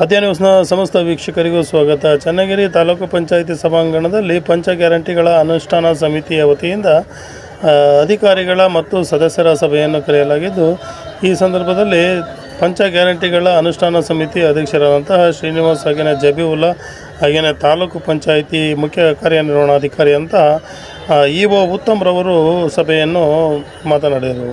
ಅಧ್ಯಯ ನ್ಯೂಸ್ನ ಸಮಸ್ತ ವೀಕ್ಷಕರಿಗೂ ಸ್ವಾಗತ. ಚನ್ನಗಿರಿ ತಾಲೂಕು ಪಂಚಾಯಿತಿ ಸಭಾಂಗಣದಲ್ಲಿ ಪಂಚ ಗ್ಯಾರಂಟಿಗಳ ಅನುಷ್ಠಾನ ಸಮಿತಿಯ ವತಿಯಿಂದ ಅಧಿಕಾರಿಗಳ ಮತ್ತು ಸದಸ್ಯರ ಸಭೆಯನ್ನು ಕರೆಯಲಾಗಿದ್ದು, ಈ ಸಂದರ್ಭದಲ್ಲಿ ಪಂಚ ಗ್ಯಾರಂಟಿಗಳ ಅನುಷ್ಠಾನ ಸಮಿತಿ ಅಧ್ಯಕ್ಷರಾದಂತಹ ಶ್ರೀನಿವಾಸ್ ಹಾಗೆಯೇ ಜಬೀವುಲ್ಲಾ ಹಾಗೆಯೇ ತಾಲೂಕು ಪಂಚಾಯಿತಿ ಮುಖ್ಯ ಕಾರ್ಯನಿರ್ವಹಣಾಧಿಕಾರಿ ಅಂತ ಇ ಒ ಉತ್ತಮ್ರವರು ಸಭೆಯನ್ನು ಮಾತನಾಡಿದರು.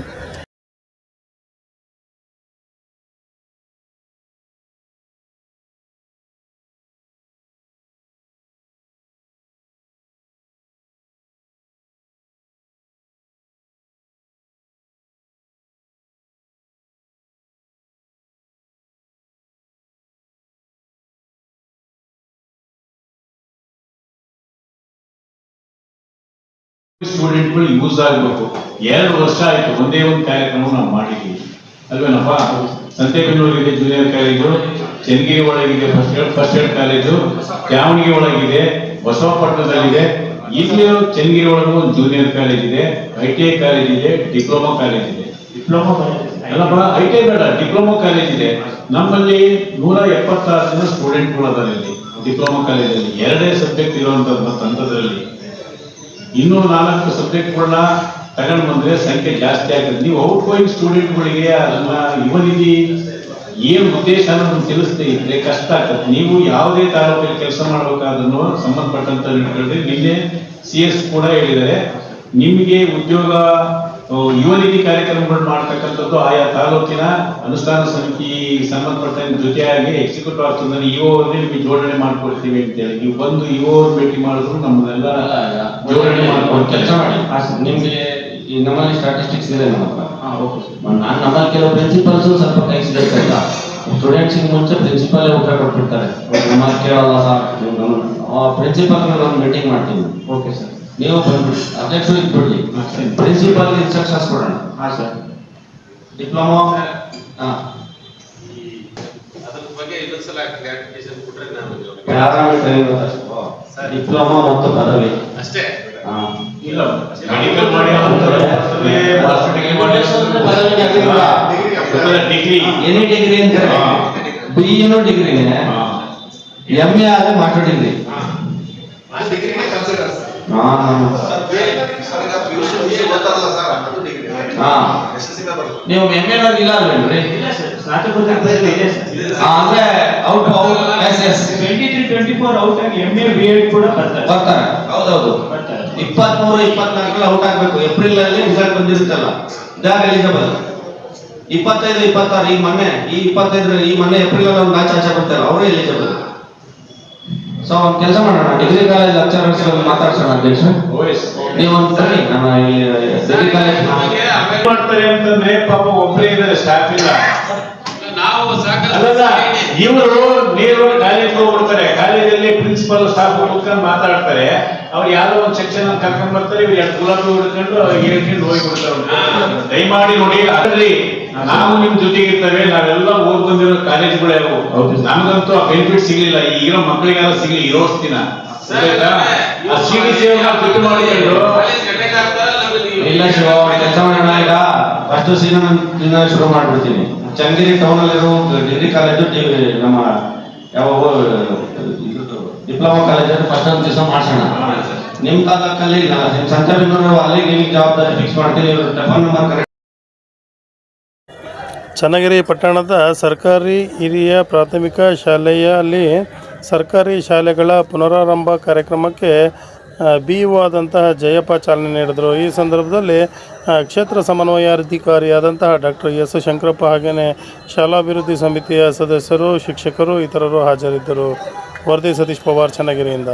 ಸ್ಟೂಡೆಂಟ್ಗಳು ಯೂಸ್ ಆಗಬೇಕು. ಎರಡು ವರ್ಷ ಆಯ್ತು ಒಂದೇ ಒಂದು ಕಾರ್ಯಕ್ರಮ ನಾವು ಮಾಡಿದ್ದೀವಿ ಅಲ್ವೇನಪ್ಪ? ಸಂತೆಬೆನ್ನೂರಿಗಿದೆ junior college Channagiri ಒಳಗಿದೆ first aid first aid college ಕ್ಯಾವಣಿಗೆ ಒಳಗಿದೆ ಬಸವಪಟ್ಟಣದಲ್ಲಿದೆ. ಇಲ್ಲಿ ಚನ್ನಗಿರಿ ಒಳಗೂ ಒಂದು ಜೂನಿಯರ್ ಕಾಲೇಜ್ ಇದೆ ಐ ಟಿ ಐ ಕಾಲೇಜ್ ಇದೆ ಡಿಪ್ಲೊಮಾ ಕಾಲೇಜ್ ಇದೆ. ಡಿಪ್ಲೊಮಾ ಅಲ್ಲಪ್ಪ ಐ ಟಿ ಐ ಬೇಡ ಡಿಪ್ಲೊಮಾ ಕಾಲೇಜ್ ಇದೆ. ನಮ್ಮಲ್ಲಿ ನೂರ ಎಪ್ಪತ್ತಾರು ಜನ ಸ್ಟೂಡೆಂಟ್ಗಳು ಅದಾರೆ ಇಲ್ಲಿ ಡಿಪ್ಲೊಮಾ ಕಾಲೇಜಲ್ಲಿ ಎರಡೇ ಸಬ್ಜೆಕ್ಟ್ ಇರುವಂತಹ ತಂತ್ರದಲ್ಲಿ ಇನ್ನೂ ನಾಲ್ಕು ಸಬ್ಜೆಕ್ಟ್ಗಳನ್ನ ತಗೊಂಡು ಬಂದ್ರೆ ಸಂಖ್ಯೆ ಜಾಸ್ತಿ ಆಗ್ತದೆ ನೀವು ಔಟ್ ಗೋಯಿಂಗ್ ಸ್ಟೂಡೆಂಟ್ಗಳಿಗೆ ಅದನ್ನ ಯುವನಿಧಿ ಏನ್ ಉದ್ದೇಶ ಅನ್ನೋದನ್ನು ತಿಳಿಸ್ತಾ ಇದ್ರೆ ಕಷ್ಟ ಆಗ್ತದೆ ನೀವು ಯಾವುದೇ ತಾಲೂಕಲ್ಲಿ ಕೆಲಸ ಮಾಡ್ಬೇಕಾದನ್ನು ಸಂಬಂಧಪಟ್ಟಂತ ನಿನ್ನೆ ಸಿ ಎಸ್ ಕೂಡ ಹೇಳಿದರೆ ನಿಮಗೆ ಉದ್ಯೋಗ ಯುವ ನಿಧಿ ಕಾರ್ಯಕ್ರಮಗಳು ಮಾಡ್ತಕ್ಕಂಥದ್ದು ಆಯಾ ತಾಲೂಕಿನ ಅನುಷ್ಠಾನ ಸಮಿತಿ ಸಂಬಂಧಪಟ್ಟ ಜೊತೆಯಾಗಿ ಎಕ್ಸಿಕ್ಯೂಟಿವ್ ಆಫೀಸರ್ ಇಒ ನಿಮಗೆ ಜೋಡಣೆ ಮಾಡ್ಕೊಡ್ತೀವಿ ಅಂತೇಳಿ. ನೀವು ಬಂದು ಇಒ ಭೇಟಿ ಮಾಡಿದ್ರು ನಮ್ಮನ್ನೆಲ್ಲ ಜೋಡಣೆ ಕೆಲಸ ಮಾಡ್ಕೊಡ್ತಾರೆ ಮಾಡಿ ನಿಮ್ಗೆ ಈ ನಮ್ಮಲ್ಲಿ ಸ್ಟಾಟಿಸ್ಟಿಕ್ಸ್ ಇದೆ ನಮ್ಮ ಸರ್. ನಾನು ನಮ್ಮಲ್ಲಿ ಕೆಲವು ಪ್ರಿನ್ಸಿಪಲ್ಸ್ ಸ್ವಲ್ಪ ಕೈ ಸಿಗಲ್ಲ ಸ್ಟೂಡೆಂಟ್ಸ್ ಮುಂಚೆ ಪ್ರಿನ್ಸಿಪಲ್ ಉತ್ತರ ಕೊಟ್ಬಿಡ್ತಾರೆ. ನಮ್ಮ ಕೇಳಲ್ಲ ಸರ್. ಪ್ರಿನ್ಸಿಪಲ್ ಮೀಟಿಂಗ್ ಮಾಡ್ತೀನಿ. Okay sir. ನೀವು ಬಂದ್ಬಿಡಿ ಅಧ್ಯಕ್ಷರು ಇಟ್ಬಿಡ್ಲಿ ಪ್ರಿನ್ಸಿಪಾಲ್ ಇನ್ಸ್ಟ್ರಕ್ಷನ್ಸ್ ಕೊಡೋಣ. ಹಾ ಸರ್ ಡಿಪ್ಲೊಮಾ ಹಾ. ಅದ್ರ ಬಗ್ಗೆ ಇನ್ನೊಂದ್ಸಲ ಕ್ಲಾರಿಫಿಕೇಶನ್ ಕೊಟ್ರೆ ನಾನು ಪ್ಯಾರಾಮೀಟರ್ ಡಿಪ್ಲೊಮಾ ಮತ್ತು ಪದವಿ. ಅಷ್ಟೇ? ಹಾ. ಇಲ್ಲ. ಮೆಡಿಕಲ್ ಮಾಡಿ master degree. Degree any degree ಅಂತ ಹಾ. ಬಿ ಎನು ಡಿಗ್ರಿನೇ ಎಂ ಎ ಆದ್ರೆ ಮಾಸ್ಟರ್ ಡಿಗ್ರಿ ಹಾ. ನೀವು ಇಲ್ಲ ಅಲ್ವೇನ್ರಿ ಅಂದ್ರೆ out S S twenty three twenty four out ಆಗಿ ಎಂ ಎ ಬಿ ಎಡ್ ಕೂಡ ಬರ್ತಾರೆ. ಬರ್ತಾರೆ. ಹೌದೌದು. ಇಪ್ಪತ್ಮೂರು ಇಪ್ಪತ್ನಾಲ್ಕರಲ್ಲಿ ಔಟ್ ಆಗ್ಬೇಕು. ಏಪ್ರಿಲ್ ಅಲ್ಲಿ ರಿಸಲ್ಟ್ ಬಂದಿರುತ್ತಲ್ಲ. ದಾರ್ ಎಲಿಜಿಬಲ್ ಇಪ್ಪತ್ತೈದು ಇಪ್ಪತ್ತಾರು ಈ ಮೊನ್ನೆ ಈ ಇಪ್ಪತ್ತೈದರಲ್ಲಿ ಈ ಮೊನ್ನೆ ಏಪ್ರಿಲ್ ಅಲ್ಲಿ ಒಂದು ಮ್ಯಾಚ್ ಆಚೆ ಬರ್ತಾರೆ. ಅವರೇ ಎಲಿಜಿಬಲ್ ಸೊ ಒಂದು ಕೆಲಸ ಮಾಡೋಣ. ಡಿಗ್ರಿ ಕಾಲೇಜ್ ಲೆಕ್ಚರರ್ಸ್ ಮಾತಾಡ್ಸೋಣ ಅಧ್ಯಕ್ಷ ಓಎಸ್ ನೀವು ಒಂದು ಬನ್ನಿ. ನಮ್ಮ ಡಿಗ್ರಿ ಕಾಲೇಜ್ ಮಾಡ್ತಾರೆ ಅಂತಂದ್ರೆ ಪಾಪ ಒಬ್ಬರೇ ಇದ್ದಾರೆ ಸ್ಟಾಫ್ ಇಲ್ಲ. ಇವರು ನೇರ ಕಾಲೇಜ್ ಹೋಗ್ಬಿಡ್ತಾರೆ. ಕಾಲೇಜಲ್ಲಿ ಪ್ರಿನ್ಸಿಪಲ್ ಸ್ಟಾಫ್ ಕೂತ್ಕೊಂಡು ಮಾತಾಡ್ತಾರೆ. ಅವ್ರು ಯಾರೋ ಒಂದು ಸೆಕ್ಷನ್ ಅಂತ ಕರ್ಕೊಂಡ್ ಬರ್ತಾರೆ ಇವ್ರು ಎರಡು ಗುಲಾಬಿ ಹಿಡ್ಕೊಂಡು ಹೇಳ್ಕೊಂಡು ಹೋಗ್ಬಿಡ್ತಾರೆ ದಯಮಾಡಿ ನೋಡಿ ಅದ್ರಲ್ಲಿ ನಾವು ನಿಮ್ ಜೊತೆಗೆ ಇರ್ತೇವೆ ನಾವೆಲ್ಲ ಓದ್ ಬಂದಿರೋ ಕಾಲೇಜ್ಗಳು ಯಾವು ನಮಗಂತೂ ಆ ಬೆನಿಫಿಟ್ ಸಿಗ್ಲಿಲ್ಲ. ಈ ಇರೋ ಮಕ್ಕಳಿಗೆಲ್ಲ ಸಿಗ್ಲಿ ಇರೋ ದಿನ. ಆ ಸಿಡಿ ಸೇವೆ ಬಿಟ್ಟು ಮಾಡಿಕೊಂಡು ಕಾಲೇಜ್ ಕಟ್ಟೆಗೆ ಹಾಕ್ತಾರಲ್ಲ ನಮ್ಮಲ್ಲಿ ಇಲ್ಲ ಶಿವ ಕೆಲಸ ಮಾಡೋಣ ಈಗ ಫಸ್ಟ್ ಸೀಸನ್ ದಿನ ಶುರು ಮಾಡ್ಬಿಡ್ತೀನಿ. ಚಂದಿರಿ ಟೌನ್ ಅಲ್ಲಿರೋ ಡಿಗ್ರಿ ಕಾಲೇಜು ನಮ್ಮ ಯಾವ ಡಿಪ್ಲೊಮಾ ಕಾಲೇಜ್ ಫಸ್ಟ್ ಒಂದು ದಿವಸ ಮಾಡ್ಸೋಣ. ನಿಮ್ ತಾಲೂಕಲ್ಲಿ, ಇಲ್ಲ, ನಿಮ್ ಸಂಚಾರ ಅಲ್ಲಿ ನಿಮಗೆ ಜವಾಬ್ದಾರಿ ಫಿಕ್ಸ್ ಮಾಡ್ತೀನಿ ಟೆಫನ್ ನಂಬರ್ ಕರೆಕ್ಟ್ ಚನ್ನಗಿರಿ ಪಟ್ಟಣದ ಸರ್ಕಾರಿ ಹಿರಿಯ ಪ್ರಾಥಮಿಕ ಶಾಲೆಯಲ್ಲಿ ಸರ್ಕಾರಿ ಶಾಲೆಗಳ ಪುನರಾರಂಭ ಕಾರ್ಯಕ್ರಮಕ್ಕೆ ಬಿ ಒ ಆದಂತಹ ಜಯಪ್ಪ ಚಾಲನೆ ನೀಡಿದರು. ಈ ಸಂದರ್ಭದಲ್ಲಿ ಕ್ಷೇತ್ರ ಸಮನ್ವಯಾಧಿಕಾರಿಯಾದಂತಹ ಡಾಕ್ಟರ್ ಎಸ್ ಶಂಕರಪ್ಪ ಹಾಗೆಯೇ ಶಾಲಾಭಿವೃದ್ಧಿ ಸಮಿತಿಯ ಸದಸ್ಯರು, ಶಿಕ್ಷಕರು, ಇತರರು ಹಾಜರಿದ್ದರು. ವರದಿ ಸತೀಶ್ ಪವಾರ್, ಚನ್ನಗಿರಿಯಿಂದ.